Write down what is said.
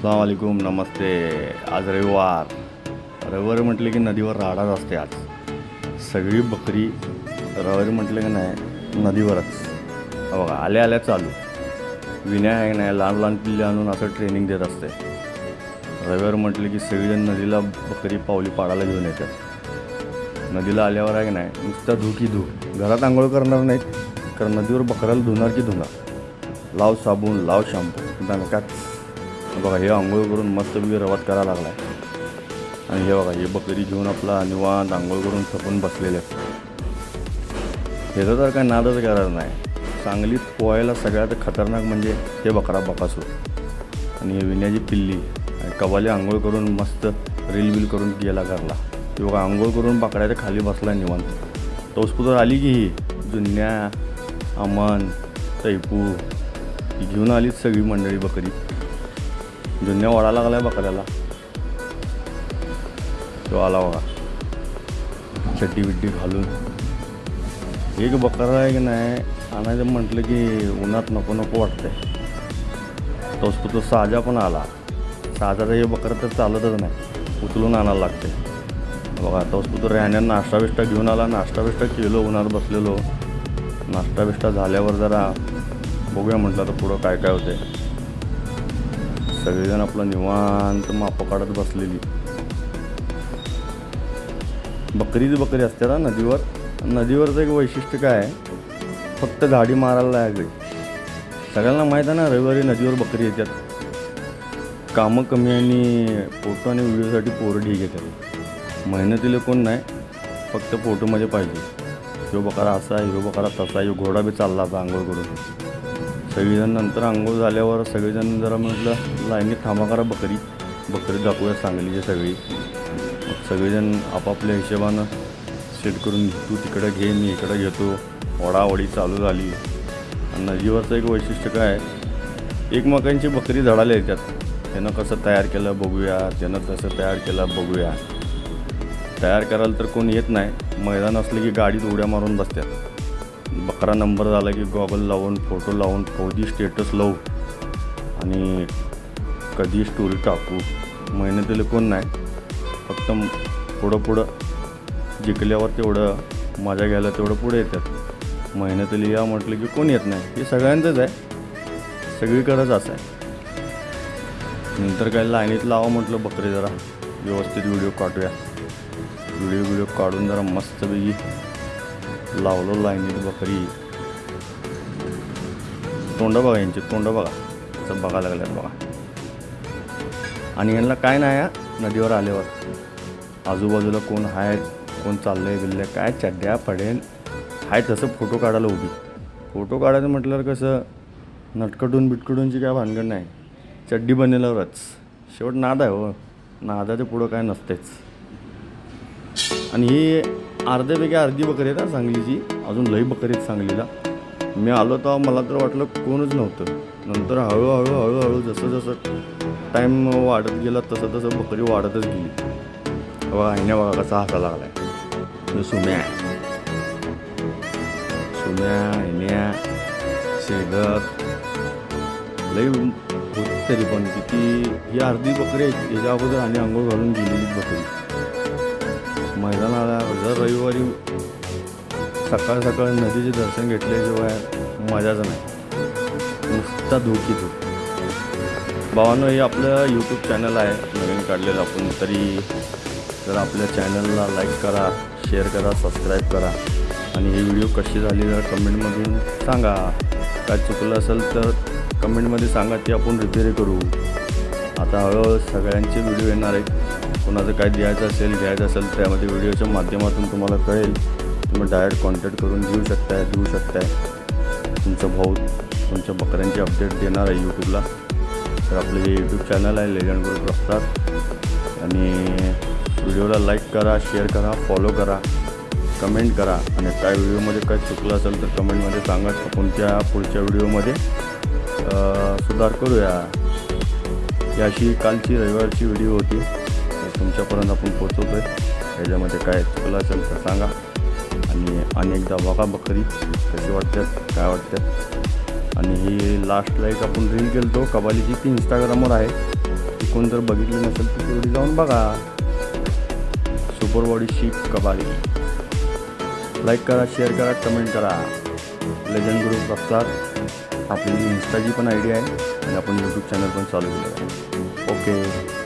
असलामकुम नमस्ते. आज रविवार. रविवारी म्हटले की नदीवर राडाच असते आज. सगळी बकरी रविवारी म्हटलं की नाही नदीवरच. बघा आल्या आल्या चालू. विण्या आहे नाही लहान लहान पिल्ले आणून असं ट्रेनिंग देत असते. रविवार म्हटले की सगळीजण नदीला बकरी पावली पाडायला घेऊन येतात. नदीला आल्यावर आहे की नाही नुसतं धू की धू घरात आंघोळ करणार नाहीत कारण नदीवर बकऱ्याला धुणार की धुणार. लाव साबून लाव शॅम्पू दणकाच बघा हे आंघोळ करून मस्तपैकी रवात करायला लागला आहे आणि हे बघा हे बकरी घेऊन आपला निवांत आंघोळ करून थपून बसलेले आहेत. ह्याचं तर काय नादच करणार नाही. सांगलीत पोहायला सगळ्यात खतरनाक म्हणजे हे बकरा बकासूर आणि हे विण्याची पिल्ली आणि कवाली आंघोळ करून मस्त रील बिल करून गेला करला ते बघा आंघोळ करून बाकड्याच्या खाली बसला निवांत. तोसपुतर आली की ही? जुन्या अमन तैपू ही घेऊन आलीच सगळी मंडळी बकरी. जुन्या वडा लागलाय बकऱ्याला. तो आला बघा. चड्डी बिड्डी घालून. एक बकरा आहे की नाही आणायचं म्हटलं की उन्हात नको नको वाटतंय. तोच तो साजा पण आला. साजाचं हे बकरं तर चालतच नाही. उचलून आणायला लागते. बघा तोच तो राहण्यानं नाश्ता बिष्टा घेऊन आला. नाश्ता बिष्टा केलो उन्हात बसलेलो. नाश्ता बिष्टा झाल्यावर जरा बघूया म्हटलं तर पुढं काय काय होते सगळेजण आपलं निवांत मापं काढत बसलेली. बकरीच बकरी असते ना नदीवर. नदीवरचं एक वैशिष्ट्य काय आहे? फक्त झाडी मारायला लागली सगळ्यांना माहीत आहे ना रविवारी नदीवर बकरी येतात. कामं कमी आणि फोटो आणि व्हिडिओसाठी पोरं ढीक येतात. मेहनतीला कोण नाही फक्त फोटोमध्ये म्हणजे पाहिजे. ह्यो बकरा असा आहे ह्यो बकरा तसा ह्यो घोडा बी चालला होता आंघोळ करून. सगळेजण नंतर आंघोळ झाल्यावर सगळेजण जरा म्हटलं लाईनीत थांबा करा बकरी बकरी दाखवूया सांगलीची सगळी. मग सगळेजण आपापल्या हिशोबानं सेट करून तू तिकडं घे मी इकडं घेतो. वडावडी चालू झाली. आणि नदीवरचं एक वैशिष्ट्य काय? आहे एकमेकांची बकरी झडायला येतात. त्यानं कसं तयार केलं बघूया त्यानं तसं तयार केलं बघूया. तयार करायला तर कोण येत नाही. मैदान असलं की गाडीत उड्या मारून बसतात. बकरा नंबर झाला की गॉगल लावून फोटो लावून कधी स्टेटस लावू. आणि कधी स्टोरी टाकू. मेहनतीला कोण नाही. फक्त पुढं पुढं जिंकल्यावर तेवढं मजा घ्यायला तेवढं पुढे येतात. मेहनतीला या म्हटलं की कोण येत नाही. हे सगळ्यांचंच आहे. सगळीकडंच असं आहे. नंतर काय लाईनीत लावा म्हटलं बकरी जरा. व्यवस्थित व्हिडिओ काढूया. व्हिडिओ व्हिडिओ काढून जरा मस्तपैकी लावलं लाईनीत बकरी. तोंड बघा यांची तोंड बघा. असं बघायला लागल्यात बघा. आणि यांना काय नाही नदीवर आल्यावर. आजूबाजूला कोण आहेत कोण चाललंय बिल्लंय काय चड्ड्या पडेल. आहे तसं फोटो काढायला उभी. फोटो काढायचं म्हटल्यावर कसं नटकटून बिटकटूनची काय भानगड नाही. चड्डी बनल्यावरच. शेवट नाद आहे हो. नादाच्या पुढं काय नसतेच आणि ही अर्ध्यापैकी अर्धी बकरी आहे ना सांगलीची. अजून लई बकरी आहेत सांगलीला. मी आलो तेव्हा मला तर वाटलं कोणच नव्हतं. नंतर हळूहळू हळूहळू जसं जसं टाईम वाढत गेला तसं तसं बकरी वाढतच गेली. बघा आईने बघा कसा हसा लागलाय. तो सुम्या सुम्या आईन्या शेगत. लई तरी पण किती ही अर्धी बकरी आहेत. याच्या अगोदर आणि आंघोळ घालून गेलेली बकरी. मैदानाला जर रविवारी सकाळ सकाळ नदीचे दर्शन घेतल्याशिवाय मजाच नाही. नुसता धुकी धूक भावानं हे आपलं यूट्यूब चॅनल आहे. नवीन काढलेलं आपण तरी जर आपल्या चॅनलला लाईक करा शेअर करा सबस्क्राईब करा. आणि ही व्हिडिओ कशी झाली जर कमेंटमधून सांगा. काय चुकलं असेल तर कमेंटमध्ये सांगा ते आपण रिपेअर करू. आता हळूहळू सगळ्यांचे व्हिडिओ येणार आहेत. कोणाचं काय द्यायचं असेल घ्यायचं असेल त्यामध्ये व्हिडिओच्या माध्यमातून तुम्हाला कळेल. तुम्ही डायरेक्ट कॉन्टॅक्ट करून घेऊ शकताय देऊ शकताय. तुमचा भाऊ तुमच्या बकऱ्यांची अपडेट देणार आहे यूट्यूबला तर आपलं जे यूट्यूब चॅनल आहे लेजंड ग्रुप रफ्तार आणि व्हिडिओला लाईक करा शेअर करा फॉलो करा कमेंट करा. आणि काय व्हिडिओमध्ये काय चुकलं असेल तर कमेंटमध्ये सांगा. कोणत्या पुढच्या व्हिडिओमध्ये? सुधार करूया. ही अशी कालची रविवारची व्हिडिओ होती. तुमच्यापर्यंत आपण पोचवतो आहे त्याच्यामध्ये काय चुकलं असेल तर सांगा. आणि अनेकदा बघा बकरी कशी वाटतात काय वाटतात आणि ही लास्ट लाइट आपण रील केलतो. कबालीची ती इंस्टाग्रामवर आहे. ती कोण जर बघितली नसेल तर तेवढी जाऊन बघा. Super body shape Kabali. Like करा शेअर करा कमेंट करा. लेजंड ग्रुप रफ्तार आपली इंस्टाची पण आयडिया आहे. आणि आपण यूट्यूब चॅनल पण चालू केलं आहे. ओके